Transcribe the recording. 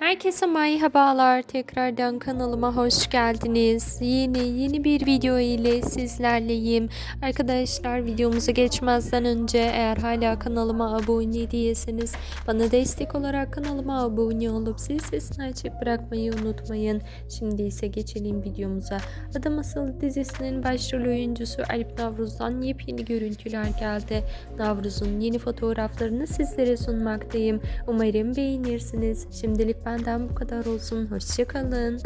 Herkese merhabalar. Tekrardan kanalıma hoş geldiniz. Yeni yeni bir video ile sizlerleyim. Arkadaşlar videomuza geçmezden önce eğer hala kanalıma abone değilseniz bana destek olarak kanalıma abone olup zil sesini açık bırakmayı unutmayın. Şimdi ise geçelim videomuza. Adam Asıl dizisinin başrol oyuncusu Alp Navruz'dan yepyeni görüntüler geldi. Navruz'un yeni fotoğraflarını sizlere sunmaktayım. Umarım beğenirsiniz. Şimdilik benden bu kadar olsun. Hoşçakalın.